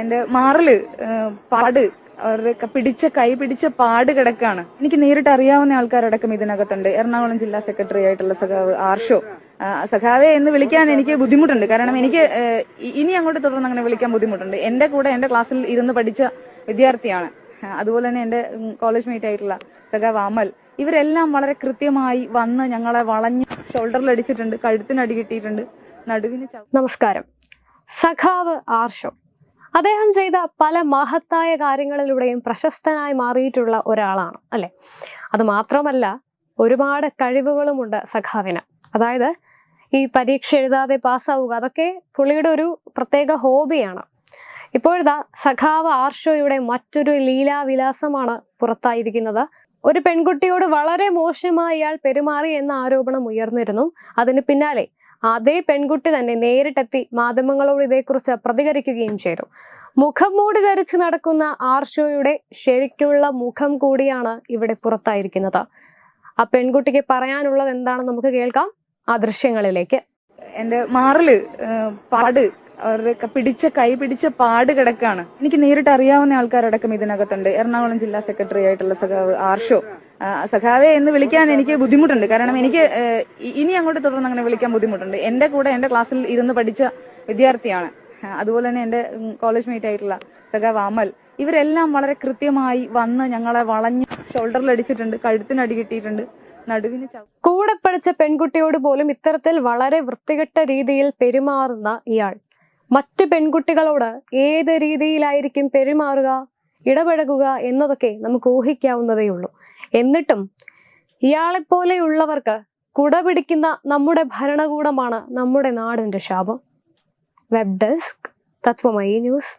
എന്റെ മാറിൽ പാട് അവരുടെ പിടിച്ച കൈ പിടിച്ച പാട് കിടക്കാണ്. എനിക്ക് നേരിട്ട് അറിയാവുന്ന ആൾക്കാരടക്കം ഇതിനകത്തുണ്ട്. എറണാകുളം ജില്ലാ സെക്രട്ടറി ആയിട്ടുള്ള സഖാവ് ആർഷോ. സഖാവെ എന്ന് വിളിക്കാൻ എനിക്ക് ബുദ്ധിമുട്ടുണ്ട്. കാരണം എനിക്ക് ഇനി അങ്ങോട്ട് തുടർന്ന് അങ്ങനെ വിളിക്കാൻ ബുദ്ധിമുട്ടുണ്ട്. എന്റെ കൂടെ എന്റെ ക്ലാസ്സിൽ ഇരുന്ന് പഠിച്ച വിദ്യാർത്ഥിയാണ്. അതുപോലെ തന്നെ എന്റെ കോളേജ് മേറ്റ് ആയിട്ടുള്ള സഖാവ് അമൽ. ഇവരെല്ലാം വളരെ കൃത്യമായി വന്ന് ഞങ്ങളെ വളഞ്ഞ് ഷോൾഡറിൽ അടിച്ചിട്ടുണ്ട്. കഴുത്തിന് അടി കിട്ടിയിട്ടുണ്ട്. നടുവിന് നമസ്കാരം. സഖാവ് ആർഷോ. അദ്ദേഹം ചെയ്ത പല മഹത്തായ കാര്യങ്ങളിലൂടെയും പ്രശസ്തനായി മാറിയിട്ടുള്ള ഒരാളാണ് അല്ലെ? അത് മാത്രമല്ല ഒരുപാട് കഴിവുകളുമുണ്ട് സഖാവിന്. അതായത് ഈ പരീക്ഷ എഴുതാതെ പാസ്സാവുക അതൊക്കെ പുള്ളിയുടെ ഒരു പ്രത്യേക ഹോബിയാണ്. ഇപ്പോഴതാ സഖാവ് ആർഷോയുടെ മറ്റൊരു ലീലാവിലാസമാണ് പുറത്തായിരിക്കുന്നത്. ഒരു പെൺകുട്ടിയോട് വളരെ മോശമായി ഇയാൾ പെരുമാറി എന്ന ആരോപണം ഉയർന്നിരുന്നു. അതിന് പിന്നാലെ അതേ പെൺകുട്ടി തന്നെ നേരിട്ടെത്തി മാധ്യമങ്ങളോട് ഇതേക്കുറിച്ച് പ്രതികരിക്കുകയും ചെയ്തു. മുഖം മൂടി ധരിച്ച് നടക്കുന്ന ആർഷോയുടെ ശരിക്കുള്ള മുഖം കൂടിയാണ് ഇവിടെ പുറത്തായിരിക്കുന്നത്. ആ പെൺകുട്ടിക്ക് പറയാനുള്ളത് എന്താണെന്ന് നമുക്ക് കേൾക്കാം. ആ ദൃശ്യങ്ങളിലേക്ക്. എന്റെ മാറിൽ പാട് അവരുടെ പിടിച്ച കൈ പിടിച്ച പാട് കിടക്കാണ്. എനിക്ക് നേരിട്ട് അറിയാവുന്ന ആൾക്കാരടക്കം ഇതിനകത്തുണ്ട്. എറണാകുളം ജില്ലാ സെക്രട്ടറി ആയിട്ടുള്ള സഖാവ് ആർഷോ. സഖാവെ എന്ന് വിളിക്കാൻ എനിക്ക് ബുദ്ധിമുട്ടുണ്ട്. കാരണം എനിക്ക് ഇനി അങ്ങോട്ട് തുടർന്ന് അങ്ങനെ വിളിക്കാൻ ബുദ്ധിമുട്ടുണ്ട്. എന്റെ കൂടെ എന്റെ ക്ലാസ്സിൽ ഇരുന്ന് പഠിച്ച വിദ്യാർത്ഥിയാണ്. അതുപോലെ തന്നെ എന്റെ കോളേജ് മേറ്റ് ആയിട്ടുള്ള സഖാവ് അമൽ. ഇവരെല്ലാം വളരെ കൃത്യമായി വന്ന് ഞങ്ങളെ വളഞ്ഞ് ഷോൾഡറിൽ അടിച്ചിട്ടുണ്ട്. കഴുത്തിന് അടി കിട്ടിയിട്ടുണ്ട് കൂടെ പഠിച്ച പെൺകുട്ടിയോട് പോലും ഇത്തരത്തിൽ വളരെ വൃത്തികെട്ട രീതിയിൽ പെരുമാറുന്ന ഇയാൾ. മറ്റു പെൺകുട്ടികളോട് ഏത് രീതിയിലായിരിക്കും പെരുമാറുക ഇടപഴകുക എന്നതൊക്കെ നമുക്ക് ഊഹിക്കാവുന്നതേ ഉള്ളൂ. എന്നിട്ടും ഇയാളെപ്പോലെയുള്ളവർക്ക് കുട പിടിക്കുന്ന നമ്മുടെ ഭരണകൂടമാണ് നമ്മുടെ നാടിന്റെ ശാപം. Web desk Tatwamayi news